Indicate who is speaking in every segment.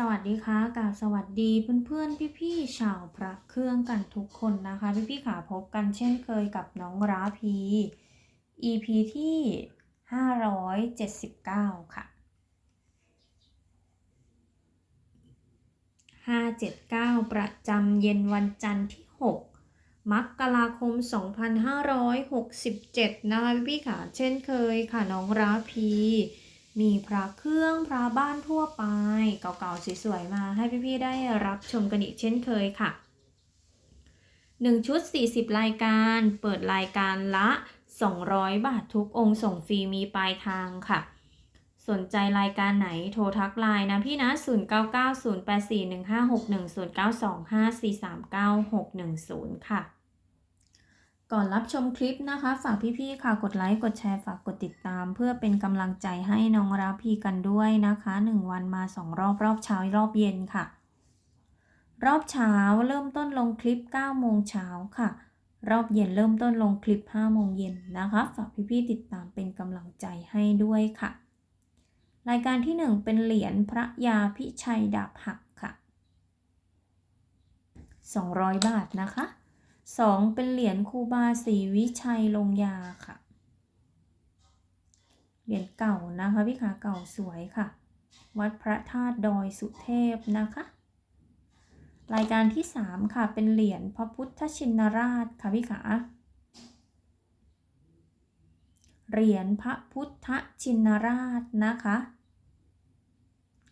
Speaker 1: สวัสดีค่ะกราบสวัสดีเพื่อนๆพี่ๆชาวพระเครื่องกันทุกคนนะคะ พี่ๆขาพบกันเช่นเคยกับน้องราพี EP ที่ 579 ค่ะ 579 ประจำเย็นวันจันทร์ที่ 6 มกราคม 2567 นะคะพี่ๆค่ะเช่นเคยค่ะน้องราพี มีพระเครื่องพระบ้านทั่วไป เก่าๆสวยๆมาให้พี่ๆได้รับชมกันอีกเช่นเคยค่ะ 1 ชุด 40 รายการ เปิดรายการละ 200 บาททุกองค์ส่งฟรีมีปลายทางค่ะ สนใจรายการไหนโทรทักไลน์นะพี่นะ 0990841561ค่ะ ก่อนรับชมคลิปนะคะ ฝากพี่ๆค่ะกดไลค์กดแชร์ฝากกดติดตาม เพื่อเป็นกำลังใจให้น้องรับพีกันด้วยนะคะ 1 วันมา 2 รอบรอบเช้ารอบเย็นค่ะ รอบเช้าเริ่มต้นลงคลิป9โมงเช้าค่ะ รอบเย็นเริ่มต้นลงคลิป5โมงเย็นนะคะ ฝากพี่ๆติดตามเป็นกำลังใจให้ด้วยค่ะ รายการที่ 1 เป็นเหรียญพระยาพิชัยดาบหักค่ะ 200 บาทนะคะ 2เป็นเหรียญครูบาศรีวิชัยลงยาค่ะ เหรียญเก่านะคะพี่ขาเก่าสวยค่ะ วัดพระธาตุดอยสุเทพนะคะ รายการที่ 3 ค่ะ เป็นเหรียญพระพุทธชินราชค่ะพี่ขาเหรียญพระพุทธชินราชนะคะ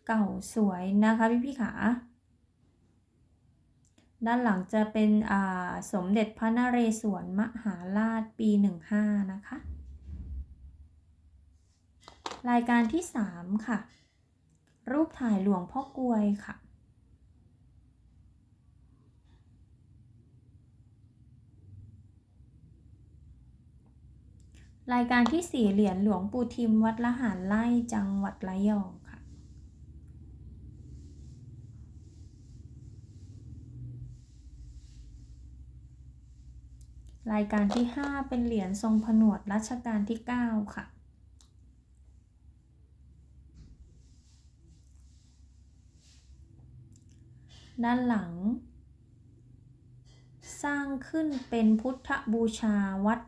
Speaker 1: เก่าสวยนะคะพี่พี่ขา ด้านหลังจะเป็นสมเด็จพระนเรศวรมหาราชปี 15 นะคะ รายการที่ 3 ค่ะ รูปถ่ายหลวงพ่อกลวยค่ะ รายการที่ 4 เหรียญหลวงปู่ทิมวัดละหารไล่จังหวัดระยองค่ะ รายการที่ 5 เป็นเหรียญทรงผนวดรัชกาลที่ 9 ค่ะ ด้านหลัง สร้างขึ้นเป็นพุทธบูชาวัด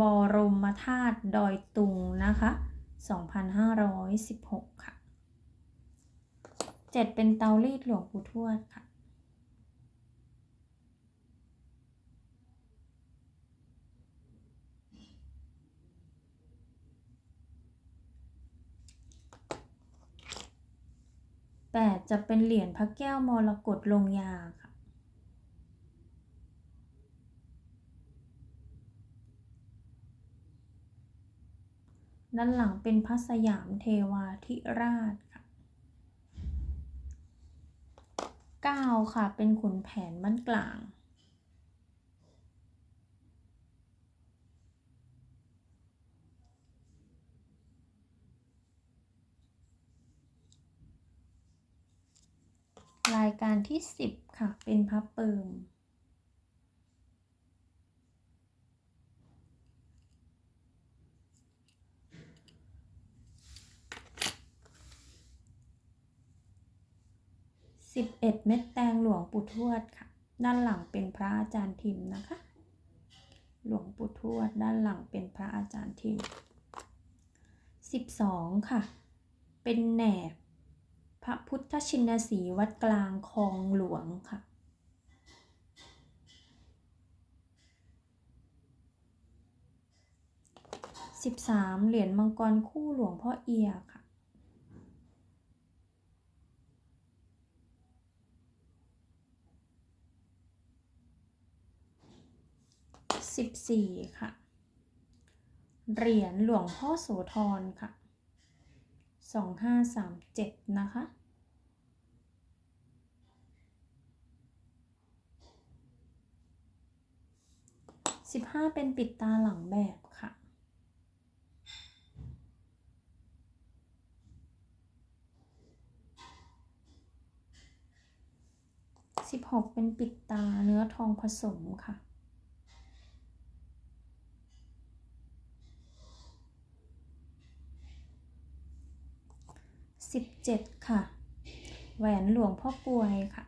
Speaker 1: บรมธาตุดอยตุงนะคะ 2516 ค่ะ 7 เป็นเตารีดหลวงปู่ทวดค่ะ 8 จะเป็นเหรียญพระแก้วมรกตลงยาค่ะ ด้านหลังเป็นพระสยามเทวาธิราชค่ะ 9 ค่ะ เป็นขุนแผนบ้านกลาง รายการที่ 10 ค่ะ เป็นพระเปิม11เม็ดแตงหลวงปู่ทวดค่ะ ด้านหลังเป็นพระอาจารย์ทิมนะคะ หลวงปู่ทวดด้านหลังเป็นพระอาจารย์ทิม12ค่ะ เป็นแหนบ พระพุทธชินสีวัดกลางคลองหลวงค่ะ13เหรียญมังกรคู่หลวงพ่อเอียค่ะ14ค่ะ เหรียญหลวงพ่อโสธรค่ะ2537นะคะ 15เป็นปิดตาหลังแบบค่ะ16เป็นปิดตาเนื้อทองผสมค่ะ17ค่ะ แหวนหลวงพ่อกวยค่ะ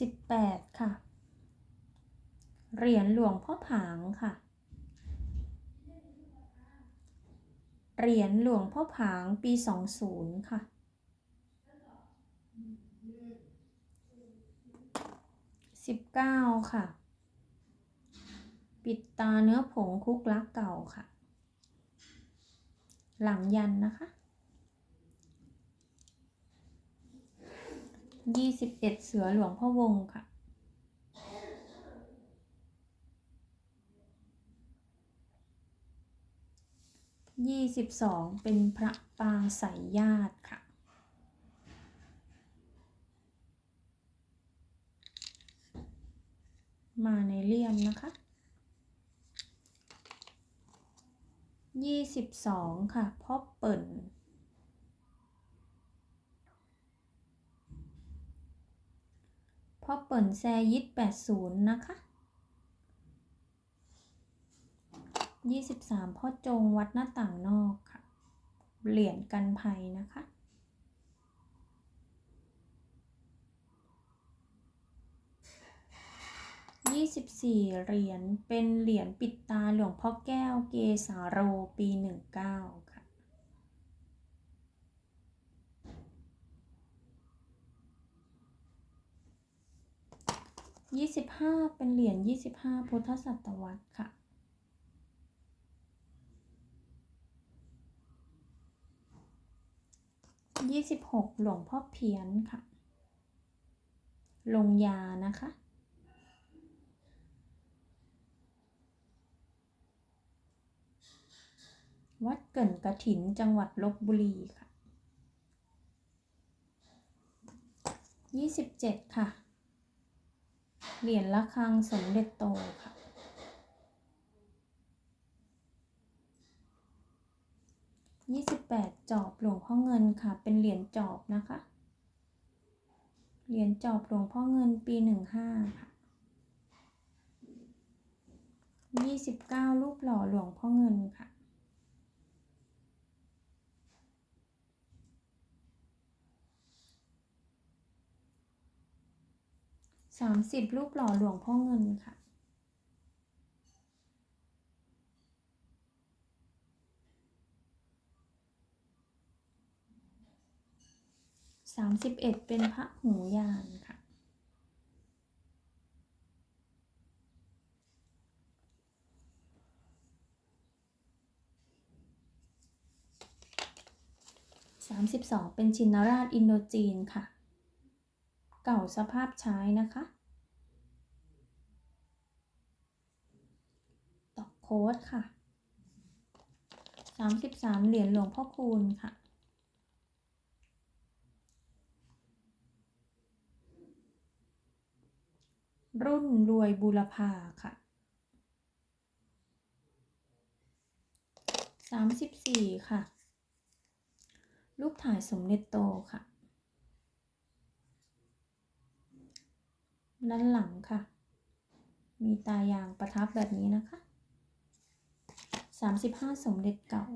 Speaker 1: สิบแปดค่ะ เหรียญหลวงพ่อผางค่ะ เหรียญหลวงพ่อผางปีสองศูนย์ค่ะสิบเก้าค่ะ ปิดตาเนื้อผงคุกลักเก่าค่ะ หลังยันนะคะ ยี่สิบเอ็ดเสือหลวงพ่อวงค่ะ ยี่สิบสองเป็นพระปางสายญาติค่ะ มาในเลี่ยมนะคะยี่สิบสองค่ะพ่อเปิ่น พ่อเปิ่นแซยิดแปดศูนย์นะคะยี่สิบสามพ่อจงวัดหน้าต่างนอกค่ะ เหรียญกันภัยนะคะยี่สิบสี่เหรียญเป็นเหรียญปิดตาหลวงพ่อแก้วเกสาโรปีหนึ่งเก้า ค่ะยี่สิบห้าเป็นเหรียญยี่สิบห้าพุทธศตวรรษค่ะ ยี่สิบหกหลวงพ่อเพียนค่ะ ลงยานะคะวัดเกิ่นกระถินจังหวัดลบบุรีค่ะยี่สิบเจ็ดค่ะ เหรียญละคังสมเด็จโตค่ะ ยี่สิบแปดจอบหลวงพ่อเงินค่ะ เป็นเหรียญจอบนะคะ เหรียญจอบหลวงพ่อเงินปีหนึ่งห้าค่ะยี่สิบเก้ารูปหล่อหลวงพ่อเงินค่ะ สามสิบรูปหล่อหลวงพ่อเงินค่ะ สามสิบเอ็ดเป็นพระหูยานค่ะสามสิบสองเป็นชินราชอินโดจีนค่ะ เก่าสภาพใช้นะคะ ตอกโค้ดค่ะสามสิบสามเหรียญหลวงพ่อคูณค่ะรุ่นรวยบูรพาค่ะสามสิบสี่ค่ะ รูปถ่ายสมเด็จโตค่ะ ด้านหลังค่ะ มีตายางประทับแบบนี้นะคะสามสิบห้าสมเด็จเก่า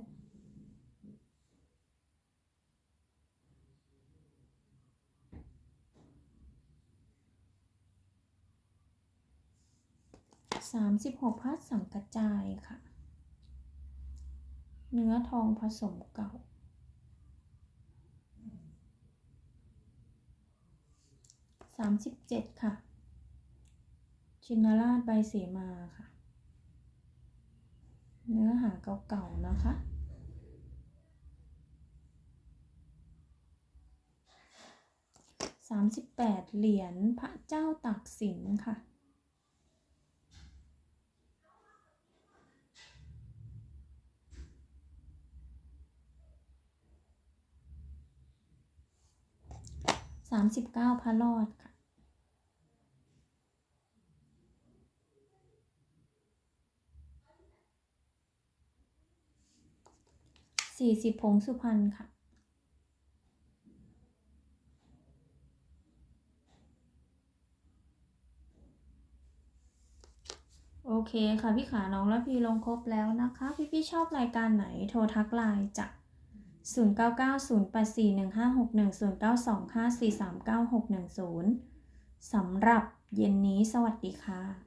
Speaker 1: สามสิบหกพัดสังกระจายค่ะ เนื้อทองผสมเก่าสามสิบเจ็ดค่ะ ชินราชใบเสมาค่ะ เนื้อหาเก่าๆนะคะ สามสิบแปดเหรียญพระเจ้าตากสินค่ะสามสิบเก้าพระรอด สี่สิบผงสุพรรณค่ะ โอเคค่ะพี่ขาน้องและพี่ลงครบแล้วนะคะ พี่พี่ชอบรายการไหนโทรทักไลน์จาก09908415610925439610 สำหรับเย็นนี้สวัสดีค่ะ